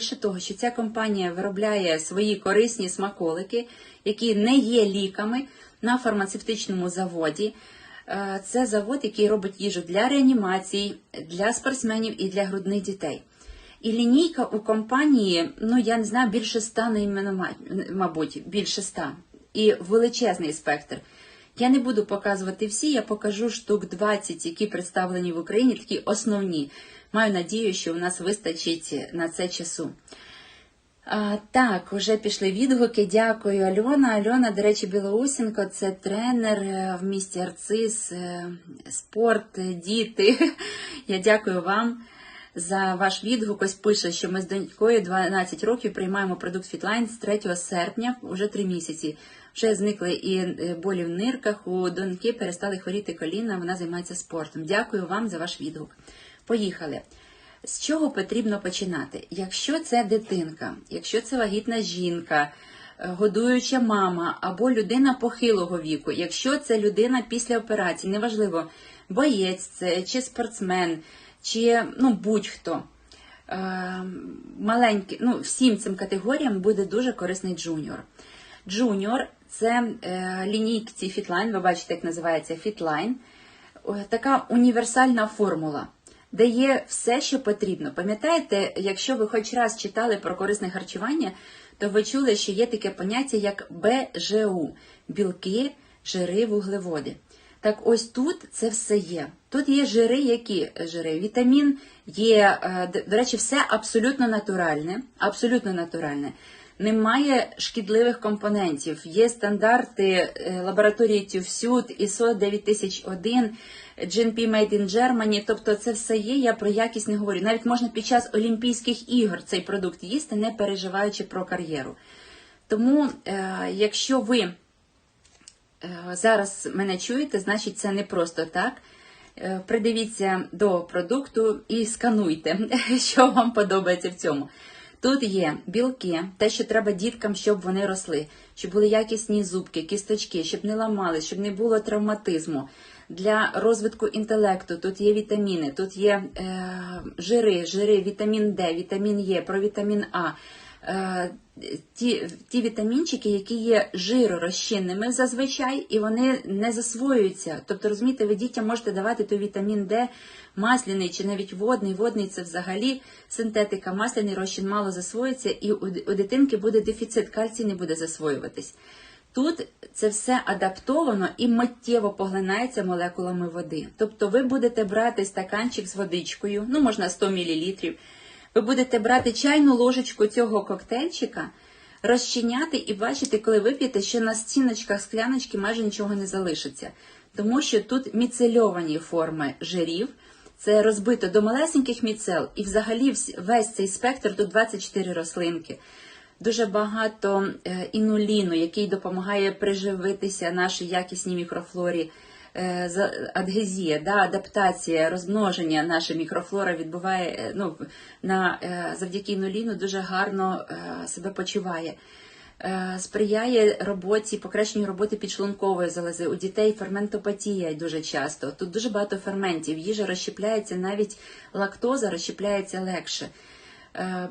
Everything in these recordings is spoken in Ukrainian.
Більше того, що ця компанія виробляє свої корисні смаколики, які не є ліками на фармацевтичному заводі. Е, Це завод, який робить їжу для реанімації, для спортсменів і для грудних дітей. І лінійка у компанії, ну я не знаю, більше ста найменувань, мабуть, більше ста. І величезний спектр. Я не буду показувати всі, я покажу штук 20, які представлені в Україні, такі основні. Маю надію, що у нас вистачить на це часу. А, так, вже пішли відгуки. Дякую, Альона. Альона, до речі, Білоусенко, це тренер е, в місті Арцис, е, спорт, е, діти. Я дякую вам за ваш відгук. Ось пише, що ми з донькою 12 років приймаємо продукт Фітлайн з 3 серпня, вже 3 місяці. Вже зникли і е, болі в нирках. У доньки перестали хворіти коліна. Вона займається спортом. Дякую вам за ваш відгук. Поїхали. З чого потрібно починати? Якщо це дитинка, якщо це вагітна жінка, е, годуюча мама або людина похилого віку, якщо це людина після операції, неважливо, боєць це чи спортсмен, чи ну, будь-хто. Е, маленький, ну, всім цим категоріям буде дуже корисний джуніор. Джуніор це е, лінійці Fitline, ви бачите, як називається. Е, Така універсальна формула, де є все, що потрібно. Пам'ятаєте, якщо ви хоч раз читали про корисне харчування, то ви чули, що є таке поняття як БЖУ білки, жири, вуглеводи. Так ось тут це все є. Тут є жири, які жири? Вітамін є, е, до речі, все абсолютно натуральне. Абсолютно натуральне. Немає шкідливих компонентів. Є стандарти е, лабораторії TÜVSÜD, ISO 9001, GNP Made in Germany. Тобто це все є. Я про якість не говорю. Навіть можна під час Олімпійських ігор цей продукт їсти, не переживаючи про кар'єру. Тому, е, якщо ви е, зараз мене чуєте, значить це не просто так. Придивіться до продукту і скануйте, що вам подобається в цьому. Тут є білки, те, що треба діткам, щоб вони росли, щоб були якісні зубки, кісточки, щоб не ламали, щоб не було травматизму. Для розвитку інтелекту тут є вітаміни, тут є е, жири, жири, вітамін Д, вітамін Е, провітамін А. Е, ті, ті вітамінчики, які є жиророзчинними зазвичай, і вони не засвоюються. Тобто, розумієте, ви дітям можете давати той вітамін Д, масляний чи навіть водний. Водний це взагалі синтетика, масляний розчин мало засвоюється, і у, дитинки буде дефіцит, кальцій не буде засвоюватись. Тут це все адаптовано і миттєво поглинається молекулами води. Тобто ви будете брати стаканчик з водичкою, ну можна 100 мл, ви будете брати чайну ложечку цього коктейльчика, розчиняти і бачити, коли вип'єте, що на стіночках скляночки майже нічого не залишиться. Тому що тут міцельовані форми жирів, це розбито до малесеньких міцел, і взагалі весь цей спектр, тут 24 рослинки. Дуже багато е, інуліну, який допомагає приживитися нашій якісній мікрофлорі. Е, Адгезія, да, адаптація, розмноження наша мікрофлора відбуває е, ну, на, е, завдяки інуліну дуже гарно себе почуває. Сприяє роботі, покращенню роботи підшлункової залози. У дітей ферментопатія дуже часто. Тут дуже багато ферментів. Їжа розщепляється, навіть лактоза розщепляється легше,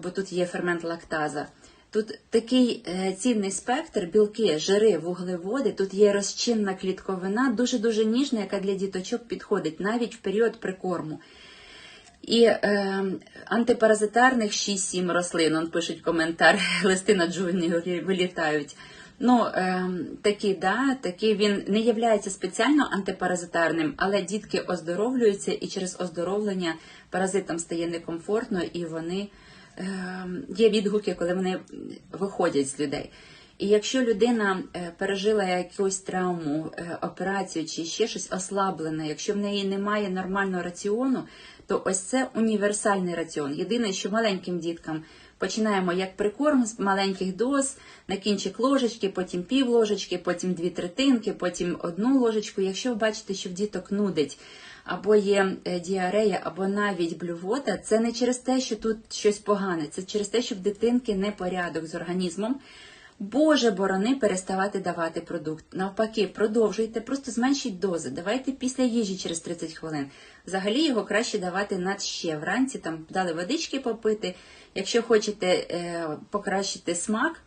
бо тут є фермент лактаза. Тут такий е, цінний спектр, білки, жири, вуглеводи. Тут є розчинна клітковина, дуже-дуже ніжна, яка для діточок підходить навіть в період прикорму. І е, антипаразитарних 6-7 рослин, он пишуть коментар, листи на джуні вилітають. Ну, е, такі, да, такі він не є спеціально антипаразитарним, але дітки оздоровлюються, і через оздоровлення паразитам стає некомфортно, і вони є відгуки, коли вони виходять з людей. І якщо людина е, пережила якусь травму, е, операцію чи ще щось ослаблене, якщо в неї немає нормального раціону, то ось це універсальний раціон. Єдине, що маленьким діткам починаємо як прикорм з маленьких доз, на кінчик ложечки, потім пів ложечки, потім дві третинки, потім одну ложечку. Якщо ви бачите, що в діток нудить, або є е, діарея, або навіть блювота, це не через те, що тут щось погане, це через те, що в дитинки непорядок з організмом. Боже борони переставати давати продукт. Навпаки, продовжуйте, просто зменшіть дози. Давайте після їжі через 30 хвилин. Взагалі його краще давати над ще вранці, там дали водички попити, Якщо хочете е, покращити смак,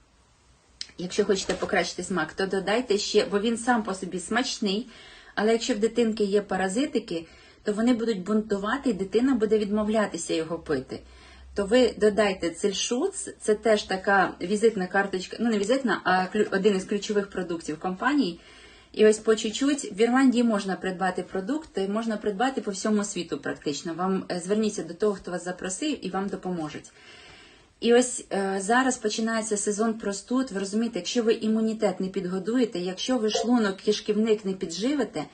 Якщо хочете покращити смак, то додайте ще, бо він сам по собі смачний. Але якщо в дитинки є паразитики, то вони будуть бунтувати, і дитина буде відмовлятися його пити. То ви додайте цельшуц, це теж така візитна карточка, ну не візитна, а один із ключових продуктів компанії. І ось по чуть-чуть в Ірландії можна придбати продукти, можна придбати по всьому світу практично. Вам е, зверніться до того, хто вас запросив, і вам допоможуть. І ось е, зараз починається сезон простуд. Ви розумієте, якщо ви імунітет не підгодуєте, якщо ви шлунок, кишківник не підживите,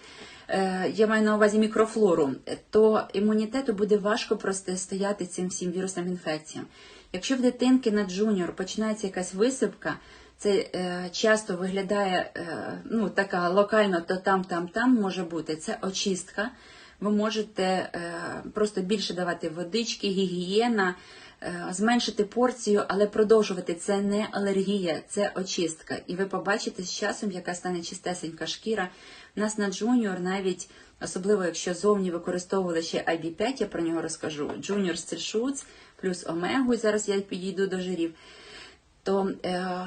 е, я маю на увазі мікрофлору, то імунітету буде важко протистояти цим всім вірусним інфекціям. Якщо в дитинки на джуніор починається якась висипка, це е, часто виглядає е, ну, така локально, то там, там, там може бути. Це очистка. Ви можете е, просто більше давати водички, гігієна, зменшити порцію, але продовжувати. Це не алергія, це очистка. І ви побачите з часом, яка стане чистесенька шкіра. У нас на джуніор навіть, особливо якщо зовні використовували ще IB5, я про нього розкажу. Джуніор Стельшуц плюс омегу, зараз я підійду до жирів то е,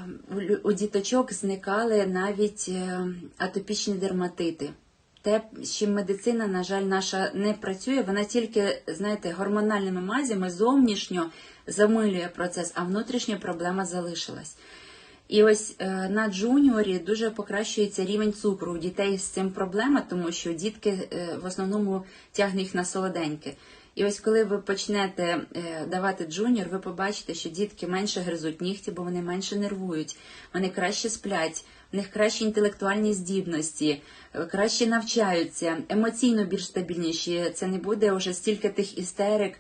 у діточок зникали навіть е, атопічні дерматити. Те, з чим медицина, на жаль, наша не працює, вона тільки, знаєте, гормональними мазями зовнішньо замилює процес, а внутрішня проблема залишилась. І ось е, на джуніорі дуже покращується рівень цукру. У дітей з цим проблема, тому що дітки е, в основному тягне їх на солоденьке. І ось коли ви почнете е, давати джуніор, ви побачите, що дітки менше гризуть нігті, бо вони менше нервують, вони краще сплять, в них кращі інтелектуальні здібності, е, краще навчаються, емоційно більш стабільніші. Це не буде вже стільки тих істерик.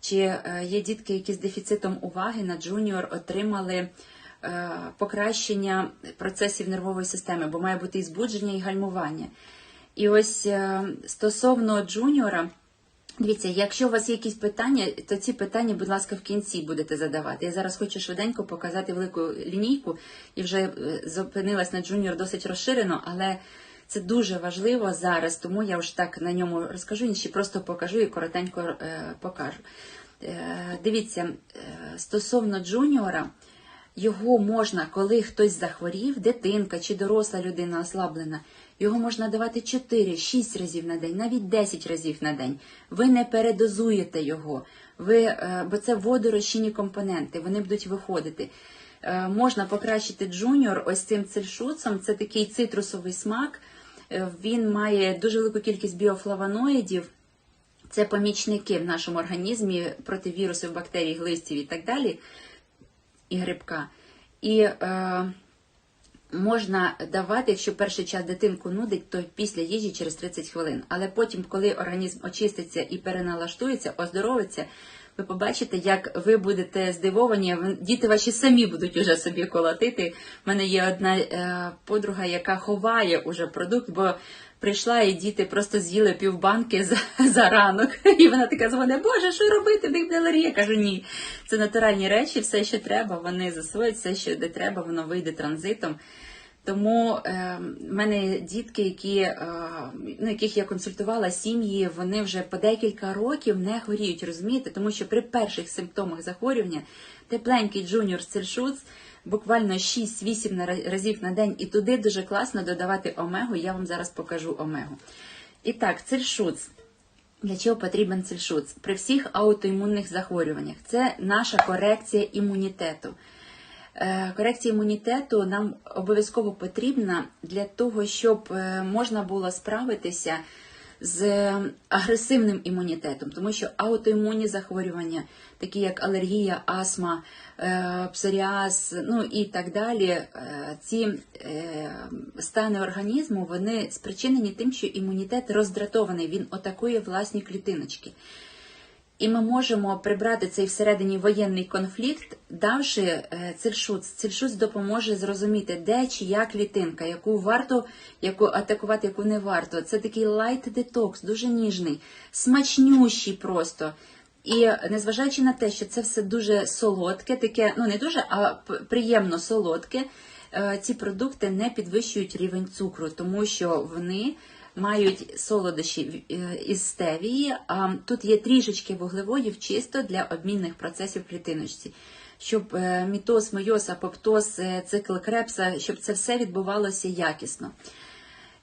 Чи е, є дітки, які з дефіцитом уваги на джуніор отримали е, покращення процесів нервової системи, бо має бути і збудження, і гальмування. І ось стосовно джуніора, дивіться, якщо у вас є якісь питання, то ці питання, будь ласка, в кінці будете задавати. Я зараз хочу швиденько показати велику лінійку і вже е, зупинилась на джуніор досить розширено, але це дуже важливо зараз, тому я вже так на ньому розкажу, інші просто покажу і коротенько е, покажу. Е, дивіться, стосовно джуніора, його можна, коли хтось захворів, дитинка чи доросла людина ослаблена, його можна давати 4-6 разів на день, навіть 10 разів на день. Ви не передозуєте його, ви, е, бо це водорозчинні компоненти, вони будуть виходити. Е, Можна покращити джуніор ось цим цельшуцом, це такий цитрусовий смак. Е, Він має дуже велику кількість біофлавоноїдів. Це помічники в нашому організмі проти вірусів, бактерій, глистів і так далі, і грибка. І е, можна давати, якщо перший час дитинку нудить, то після їжі через 30 хвилин. Але потім, коли організм очиститься і переналаштується, оздоровиться, ви побачите, як ви будете здивовані, діти ваші самі будуть уже собі колотити. У мене є одна е, подруга, яка ховає уже продукт, бо прийшла і діти просто з'їли півбанки за, за ранок. І вона така дзвонить, Боже, що робити? В них. Я кажу, ні. Це натуральні речі, все, що треба, вони засвоять, все, що де треба, воно вийде транзитом. Тому е, в мене дітки, які, е, ну, яких я консультувала, сім'ї, вони вже по декілька років не хворіють, розумієте? Тому що при перших симптомах захворювання тепленький джуніор цельшуц буквально 6-8 разів на день, і туди дуже класно додавати омегу. Я вам зараз покажу омегу. І так, цельшуц. Для чого потрібен цельшуц? При всіх аутоімунних захворюваннях. Це наша корекція імунітету. Е, Корекція імунітету нам обов'язково потрібна для того, щоб е, можна було справитися з агресивним імунітетом, тому що аутоімунні захворювання, такі як алергія, астма, е, псоріаз, ну і так далі, е, ці е, стани організму вони спричинені тим, що імунітет роздратований, він атакує власні клітиночки. І ми можемо прибрати цей всередині воєнний конфлікт, давши е, цельшуц. Цельшуц допоможе зрозуміти, де чия клітинка, яку варто яку атакувати, яку не варто. Це такий лайт детокс, дуже ніжний, смачнющий просто. І незважаючи на те, що це все дуже солодке, таке, ну не дуже, а приємно солодке, е, ці продукти не підвищують рівень цукру, тому що вони мають солодощі е, із стевії, а тут є трішечки вуглеводів чисто для обмінних процесів в клітиночці. Щоб е, мітоз, мейоз, апоптоз, е, цикл крепса, щоб це все відбувалося якісно.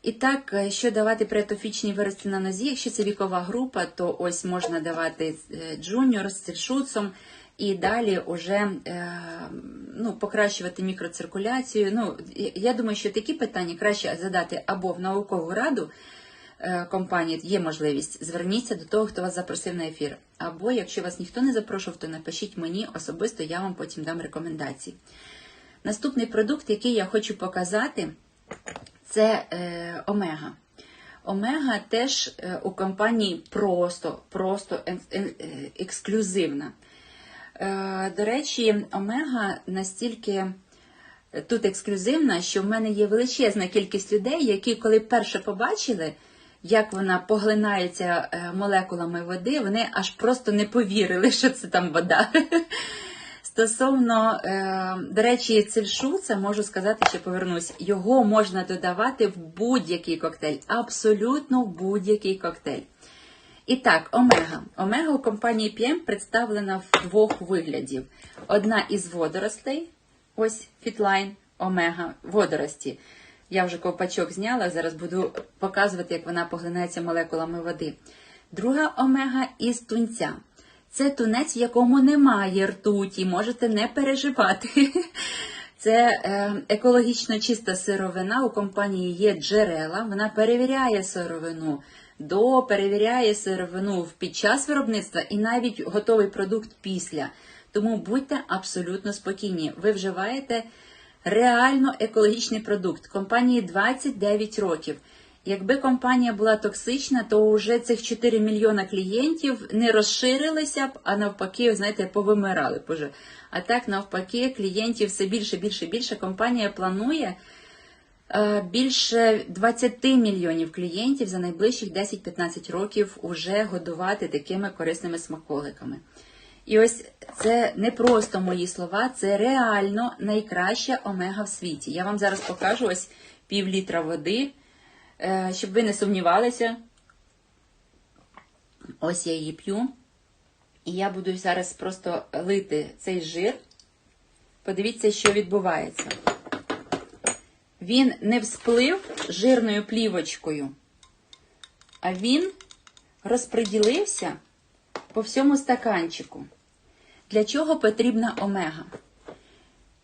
І так, що давати при виразці на нозі, якщо це вікова група, то ось можна давати джуніор з циршуцом і далі вже ну, покращувати мікроциркуляцію. Ну, я- думаю, що такі питання краще задати або в наукову раду е, компанії, є можливість, зверніться до того, хто вас запросив на ефір. Або якщо вас ніхто не запрошував, то напишіть мені особисто, я вам потім дам рекомендації. Наступний продукт, який я хочу показати, це е, Омега. Омега теж е, у компанії просто, просто е, ексклюзивна. Е, до речі, Омега настільки тут ексклюзивна, що в мене є величезна кількість людей, які, коли перше побачили, як вона поглинається е, молекулами води, вони аж просто не повірили, що це там вода. Стосовно, е, до речі, цельшуца, можу сказати, що повернусь, його можна додавати в будь-який коктейль, абсолютно в будь-який коктейль. І так, омега. Омега у компанії PM представлена в двох виглядів. Одна із водоростей, ось фітлайн, омега, водорості. Я вже ковпачок зняла, зараз буду показувати, як вона поглинається молекулами води. Друга омега із тунця. Це тунець, в якому немає ртуті, можете не переживати. Це е, екологічно чиста сировина. У компанії є джерела. Вона перевіряє сировину до, перевіряє сировину під час виробництва і навіть готовий продукт після. Тому будьте абсолютно спокійні. Ви вживаєте реально екологічний продукт. Компанії 29 років. Якби компанія була токсична, то вже цих 4 мільйона клієнтів не розширилися б, а навпаки, знаєте, повимирали б уже. А так, навпаки, клієнтів все більше, більше, більше. Компанія планує більше 20 мільйонів клієнтів за найближчих 10-15 років уже годувати такими корисними смаколиками. І ось це не просто мої слова, це реально найкраща омега в світі. Я вам зараз покажу ось пів літра води, е, щоб ви не сумнівалися. Ось я її п'ю. І я буду зараз просто лити цей жир. Подивіться, що відбувається. Він не всплив жирною плівочкою, а він розподілився по всьому стаканчику. Для чого потрібна омега?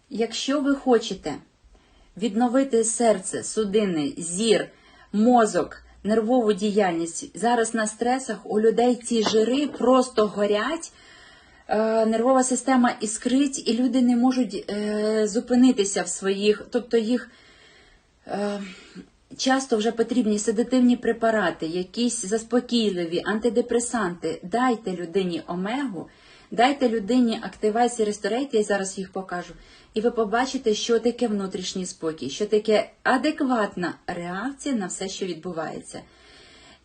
Якщо ви хочете відновити серце, судини, зір, мозок, нервову діяльність, зараз на стресах у людей ці жири просто горять, е, нервова система іскрить, і люди не можуть е, зупинитися в своїх, тобто їх. Е, Часто вже потрібні седативні препарати, якісь заспокійливі, антидепресанти. Дайте людині омегу, дайте людині активації ресторейт, я зараз їх покажу, і ви побачите, що таке внутрішній спокій, що таке адекватна реакція на все, що відбувається.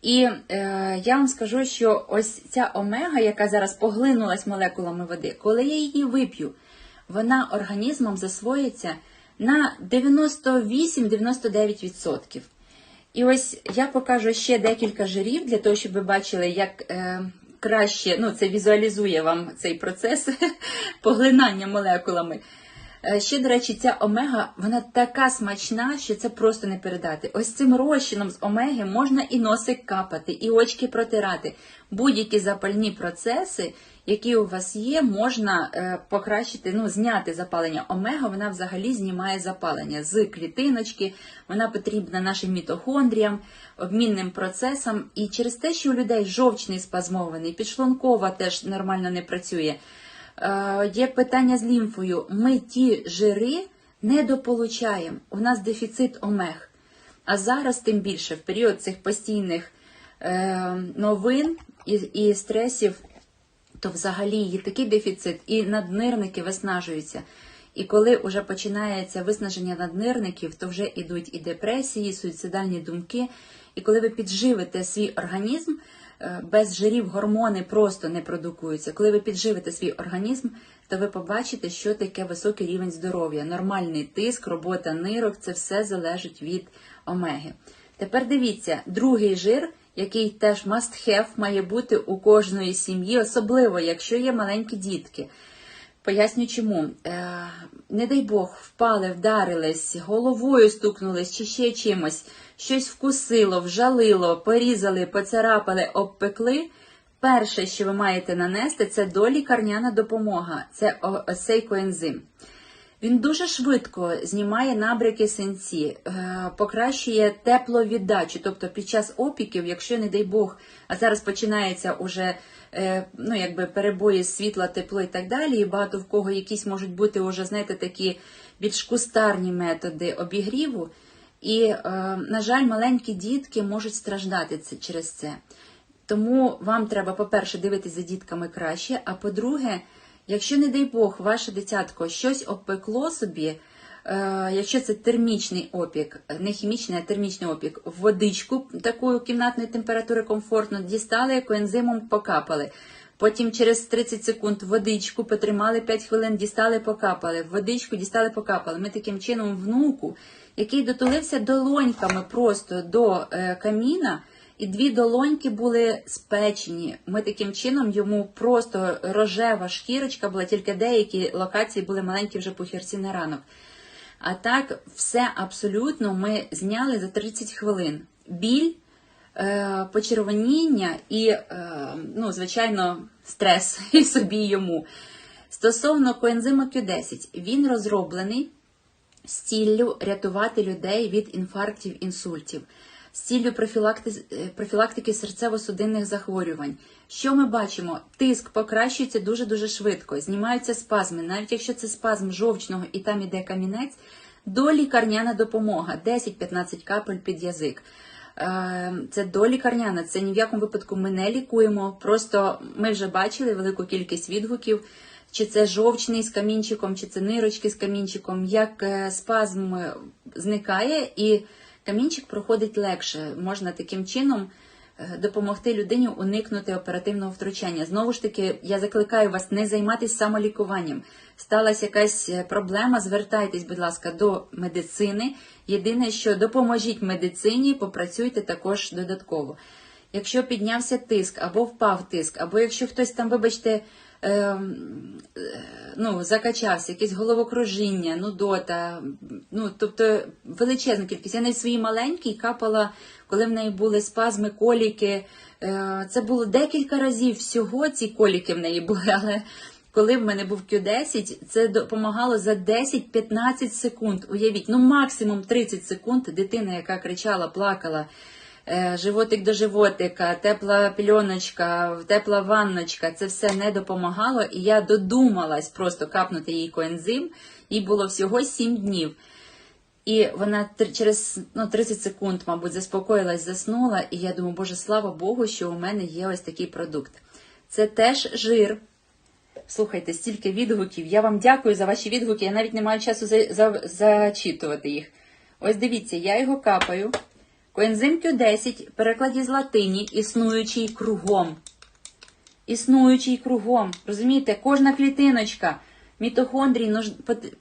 І е, я вам скажу, що ось ця омега, яка зараз поглинулась молекулами води, коли я її вип'ю, вона організмом засвоїться на 98-99%. І ось я покажу ще декілька жирів для того, щоб ви бачили, як е, краще ну, це візуалізує вам цей процес поглинання молекулами. Е, Ще, до речі, ця омега, вона така смачна, що це просто не передати. Ось цим розчином з омеги можна і носик капати, і очки протирати. Будь-які запальні процеси, які у вас є, можна е, покращити, ну, зняти запалення. Омега вона взагалі знімає запалення з клітиночки, вона потрібна нашим мітохондріям, обмінним процесам. І через те, що у людей жовчний спазмований, підшлункова теж нормально не працює. Е, Є питання з лімфою. Ми ті жири недополучаємо. У нас дефіцит омег. А зараз, тим більше, в період цих постійних е, новин і, і стресів, то взагалі є такий дефіцит, і наднирники виснажуються. І коли вже починається виснаження наднирників, то вже йдуть і депресії, і суїцидальні думки. І коли ви підживите свій організм, без жирів гормони просто не продукуються. Коли ви підживите свій організм, то ви побачите, що таке високий рівень здоров'я, нормальний тиск, робота нирок це все залежить від омеги. Тепер дивіться, другий жир, який теж must have, має бути у кожної сім'ї, особливо якщо є маленькі дітки. Поясню чому. Е, не дай Бог, впали, вдарились, головою стукнулись чи ще чимось, щось вкусило, вжалило, порізали, поцарапали, обпекли. Перше, що ви маєте нанести, це долікарняна допомога. Це о- цей коензим. Він дуже швидко знімає набряки синці, е, покращує тепловіддачу. Тобто під час опіків, якщо не дай Бог, а зараз починається уже е, ну, якби перебої світла, тепло і так далі, і багато в кого якісь можуть бути уже, знаєте, такі більш кустарні методи обігріву. І, е, на жаль, маленькі дітки можуть страждати через це. Тому вам треба, по-перше, дивитися за дітками краще, а по-друге, якщо, не дай Бог, ваше дитятко щось обпекло собі, е, якщо це термічний опік, не хімічний, а термічний опік, водичку такої кімнатної температури комфортно дістали, коензимом покапали. Потім через 30 секунд водичку потримали 5 хвилин, дістали, покапали. Водичку дістали, покапали. Ми таким чином внуку, який дотулився долоньками просто до е, каміна, і дві долоньки були спечені. Ми таким чином йому просто рожева шкірочка була, тільки деякі локації були маленькі вже пухірці на ранок. А так, все абсолютно ми зняли за 30 хвилин. Біль, почервоніння і, е, ну, звичайно, стрес і собі йому. Стосовно коензиму Q10, він розроблений з ціллю рятувати людей від інфарктів, інсультів, з ціллю е, профілактики серцево-судинних захворювань. Що ми бачимо? Тиск покращується дуже-дуже швидко, знімаються спазми. Навіть якщо це спазм жовчного і там іде камінець, долікарняна допомога 10-15 капель під язик. Е, Це долікарняна, це ні в якому випадку ми не лікуємо. Просто ми вже бачили велику кількість відгуків, чи це жовчний з камінчиком, чи це нирочки з камінчиком, як е, спазм е, зникає і камінчик проходить легше. Можна таким чином допомогти людині уникнути оперативного втручання. Знову ж таки, я закликаю вас не займатися самолікуванням. Сталася якась е, проблема, звертайтесь, будь ласка, до медицини. Єдине, що допоможіть медицині, попрацюйте також додатково. Якщо піднявся тиск або впав тиск, або якщо хтось там, вибачте, е, ну, закачався, якесь головокружіння, нудота, ну, тобто величезна кількість. Я навіть своїй маленькій капала, коли в неї були спазми, коліки. Е, Це було декілька разів всього ці коліки в неї були, але коли в мене був Q10, це допомагало за 10-15 секунд. Уявіть, ну максимум 30 секунд дитина, яка кричала, плакала, е, животик до животика, тепла пільоночка, тепла ванночка, це все не допомагало. І я додумалась просто капнути їй коензим, їй було всього 7 днів. І вона через ну, 30 секунд, мабуть, заспокоїлась, заснула. І я думаю, Боже, слава Богу, що у мене є ось такий продукт. Це теж жир. Слухайте, стільки відгуків. Я вам дякую за ваші відгуки. Я навіть не маю часу за, за, зачитувати їх. Ось дивіться, я його капаю. Коензим Q10 в перекладі з латині, існуючий кругом. Існуючий кругом. Розумієте, кожна клітиночка мітохондрій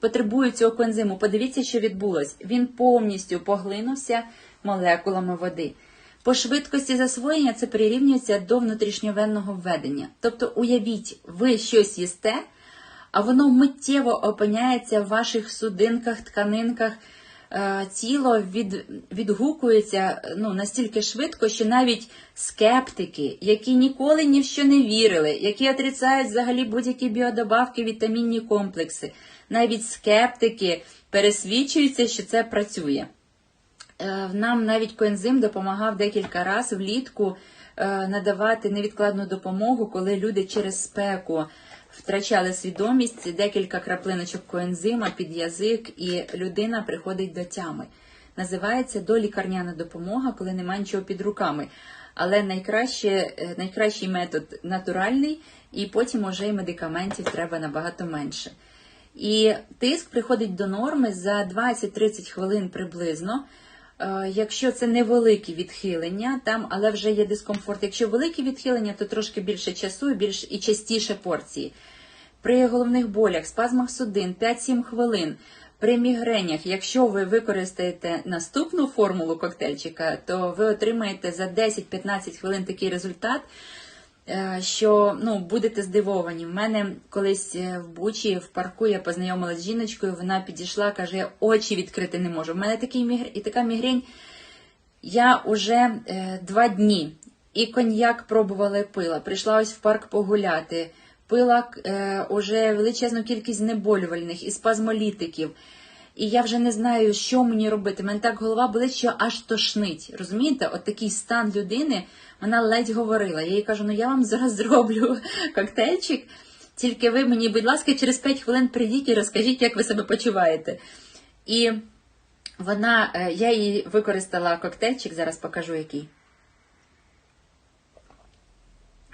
потребує цього коензиму. Подивіться, що відбулось. Він повністю поглинувся молекулами води. По швидкості засвоєння це прирівнюється до внутрішньовенного введення. Тобто, уявіть, ви щось їсте, а воно миттєво опиняється в ваших судинках, тканинках. Е, Тіло від, відгукується ну, настільки швидко, що навіть скептики, які ніколи ні в що не вірили, які отрицають взагалі будь-які біодобавки, вітамінні комплекси, навіть скептики пересвідчуються, що це працює. Е, Нам навіть коензим допомагав декілька разів влітку е, надавати невідкладну допомогу, коли люди через спеку втрачали свідомість, декілька краплиночок коензима під язик, і людина приходить до тями. Називається долікарняна допомога, коли немає нічого під руками. Але найкраще, е, найкращий метод натуральний, і потім уже і медикаментів треба набагато менше. І тиск приходить до норми за 20-30 хвилин приблизно. Е, Якщо це невеликі відхилення, там, але вже є дискомфорт. Якщо великі відхилення, то трошки більше часу і більш і частіше порції. При головних болях, спазмах судин 5-7 хвилин. При мігренях, якщо ви використаєте наступну формулу коктейльчика, то ви отримаєте за 10-15 хвилин такий результат, що ну, будете здивовані. В мене колись е, в Бучі в парку я познайомилася з жіночкою, вона підійшла, каже, я очі відкрити не можу. В мене такий мігр... і така мігрень. Я уже е, два дні і коньяк пробувала і пила. Прийшла ось в парк погуляти, пила е, уже величезну кількість знеболювальних і спазмолітиків. І я вже не знаю, що мені робити. Мене так голова болить, що аж тошнить. Розумієте, от такий стан людини, вона ледь говорила. Я їй кажу, ну я вам зараз зроблю коктейльчик, тільки ви мені, будь ласка, через 5 хвилин прийдіть і розкажіть, як ви себе почуваєте. І вона, е, я їй використала коктейльчик, зараз покажу який.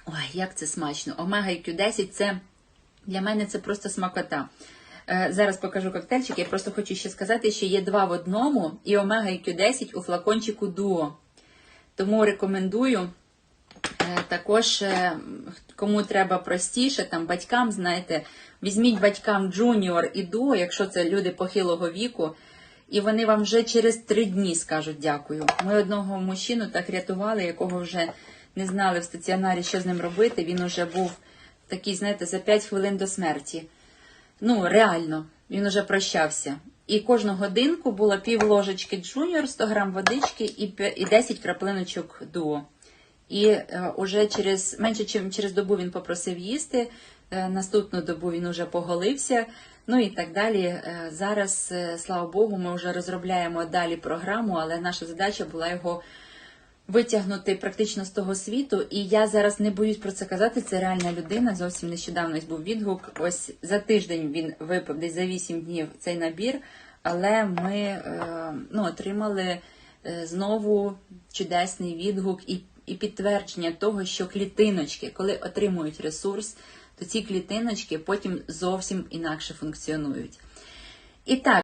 Ой, як це смачно. Омега Q10 це для мене це просто смакота. Е, Зараз покажу коктейльчик. Я просто хочу ще сказати, що є два в одному, і Омега і Q10 у флакончику Дуо. Тому рекомендую. Е, Також, е, кому треба простіше, там батькам, знаєте, візьміть батькам Junior і Duo, якщо це люди похилого віку, і вони вам вже через три дні скажуть дякую. Ми одного мужчину так рятували, якого вже не знали в стаціонарі, що з ним робити. Він уже був такий, знаєте, за 5 хвилин до смерті. Ну, реально, він уже прощався. І кожну годинку було пів ложечки Junior, 100 грам водички і п'я- і 10 краплиночок дуо. І е, уже через менше ніж через добу він попросив їсти. е, наступну добу він уже поголився. Ну і так далі. Е, зараз, слава Богу, ми вже розробляємо далі програму, але наша задача була його витягнути практично з того світу. І я зараз не боюсь про це казати. Це реальна людина. Зовсім нещодавно був відгук. Ось за тиждень він випив десь за 8 днів цей набір. Але ми е, ну, отримали е, знову чудесний відгук і, і підтвердження того, що клітиночки, коли отримують ресурс, то ці клітиночки потім зовсім інакше функціонують. І так.